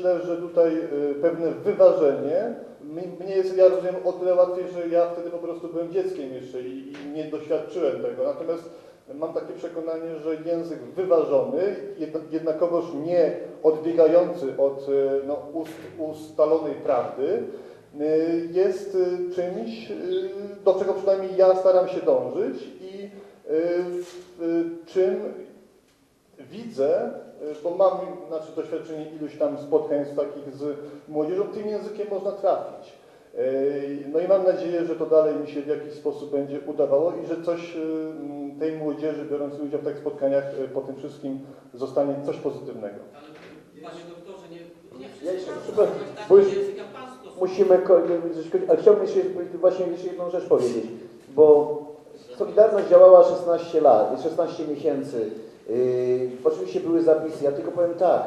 Myślę, że tutaj y, pewne wyważenie, mnie jest, ja rozumiem, o tyle łatwiej, że ja wtedy po prostu byłem dzieckiem jeszcze i, i nie doświadczyłem tego. Natomiast mam takie przekonanie, że język wyważony, jedna- jednakowoż nie odbiegający od y, no, ust, ustalonej prawdy, y, jest czymś, do czego przynajmniej ja staram się dążyć i czym widzę, y, bo mam znaczy, doświadczenie iluś tam spotkań z takich z młodzieżą, tym językiem można trafić. Y, No i mam nadzieję, że to dalej mi się w jakiś sposób będzie udawało i że coś y, tej młodzieży biorącej udział w takich spotkaniach po tym wszystkim zostanie coś pozytywnego. Ale panie doktorze, nie, nie Ja jeszcze- przepraszam, bo już stosuje. Musimy ale chciałbym jeszcze właśnie jeszcze jedną rzecz powiedzieć, bo Solidarność działała 16 lat, 16 miesięcy. Yy, oczywiście były zapisy, ja tylko powiem tak,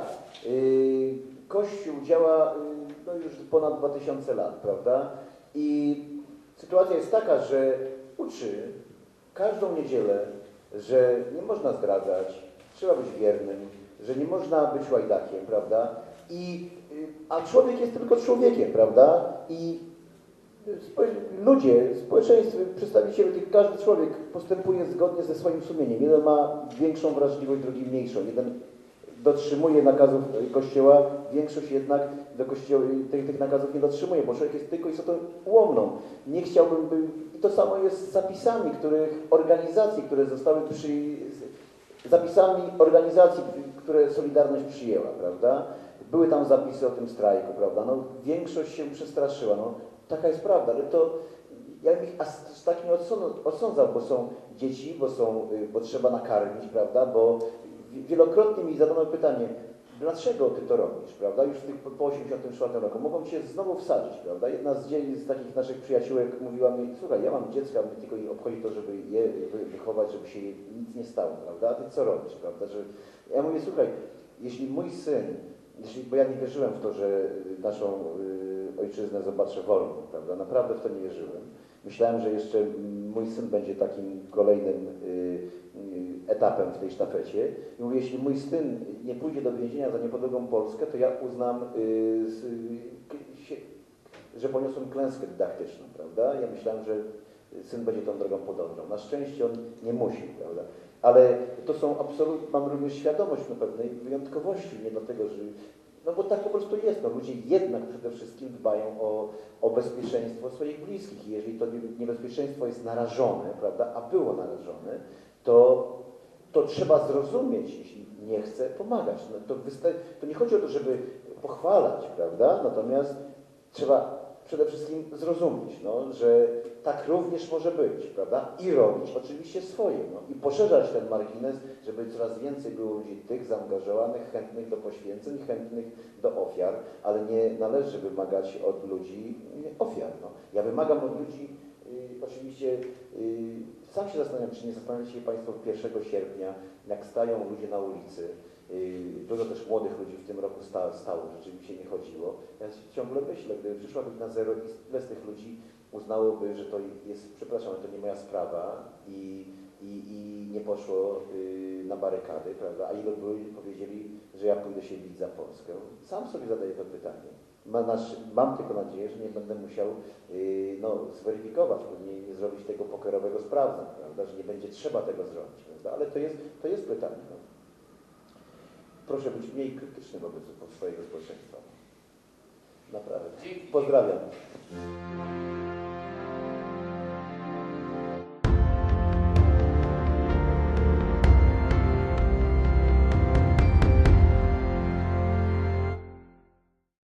yy, Kościół działa yy, no już ponad 2000 lat, prawda? I sytuacja jest taka, że uczy każdą niedzielę, że nie można zdradzać, trzeba być wiernym, że nie można być łajdakiem, prawda? I, y, a człowiek jest tylko człowiekiem, prawda? I ludzie, społeczeństwo, przedstawiciele, tych- każdy człowiek postępuje zgodnie ze swoim sumieniem. Jeden ma większą wrażliwość, drugi mniejszą. Jeden dotrzymuje nakazów Kościoła, większość jednak do Kościoła tych, tych nakazów nie dotrzymuje, bo człowiek jest tylko istotą ułomną. Nie chciałbym, by... i to samo jest z zapisami, których organizacji, które zostały przy... zapisami organizacji, które Solidarność przyjęła, prawda? Były tam zapisy o tym strajku, prawda? No, większość się przestraszyła, no, taka jest prawda, ale to ja bym ich aż tak nie odsądzał, bo są dzieci, bo, są, y, bo trzeba nakarmić, prawda? Bo wi- wielokrotnie mi zadano pytanie, dlaczego ty to robisz, prawda? Już w tych, po 84 roku. Mogą cię znowu wsadzić, prawda? Jedna z, z takich naszych przyjaciółek mówiła mi, słuchaj, ja mam dziecka, mnie tylko ich obchodzi to, żeby je wy- wychować, żeby się jej nic nie stało, prawda? A ty co robisz, prawda? Że, ja mówię, słuchaj, jeśli mój syn, jeśli, bo ja nie wierzyłem w to, że naszą y, ojczyznę zobaczę wolną, prawda? Naprawdę w to nie wierzyłem. Myślałem, że jeszcze mój syn będzie takim kolejnym y, y, etapem w tej sztafecie. I mówię, jeśli mój syn nie pójdzie do więzienia za niepodległą Polskę, to ja uznam, y, że poniosłem klęskę dydaktyczną, prawda? Ja myślałem, że syn będzie tą drogą podążał. Na szczęście on nie musi, prawda? Ale to są absolutnie, mam również świadomość no, pewnej wyjątkowości, nie dlatego, że no bo tak po prostu jest. No, ludzie jednak przede wszystkim dbają o, o bezpieczeństwo swoich bliskich. I jeżeli to nie- niebezpieczeństwo jest narażone, prawda, a było narażone, to, to trzeba zrozumieć, jeśli nie chce, pomagać. No, to, to nie chodzi o to, żeby pochwalać, prawda, natomiast trzeba przede wszystkim zrozumieć, no, że tak również może być, prawda? I robić oczywiście swoje, no, i poszerzać ten margines, żeby coraz więcej było ludzi tych zaangażowanych, chętnych do poświęceń, chętnych do ofiar, ale nie należy wymagać od ludzi ofiar. No. Ja wymagam od ludzi, oczywiście, y, sam się zastanawiam, czy nie zastanawiacie się Państwo 1 sierpnia, jak stają ludzie na ulicy, Yy, Dużo też młodych ludzi w tym roku sta, stało, rzeczywiście nie chodziło. Ja się ciągle myślę, gdyby przyszła godzina zero i ile z tych ludzi uznałoby, że to jest, przepraszam, ale to nie moja sprawa i, i, i nie poszło yy, na barykady, prawda? A ilu by powiedzieli, że ja pójdę się bić za Polskę? Sam sobie zadaję to pytanie. Mam tylko nadzieję, że nie będę musiał yy, no, zweryfikować, nie, nie zrobić tego pokerowego sprawdzam, prawda? Że nie będzie trzeba tego zrobić, prawda? Ale to jest, to jest pytanie. No proszę być mniej krytyczny wobec swojego społeczeństwa. Naprawdę. Pozdrawiam.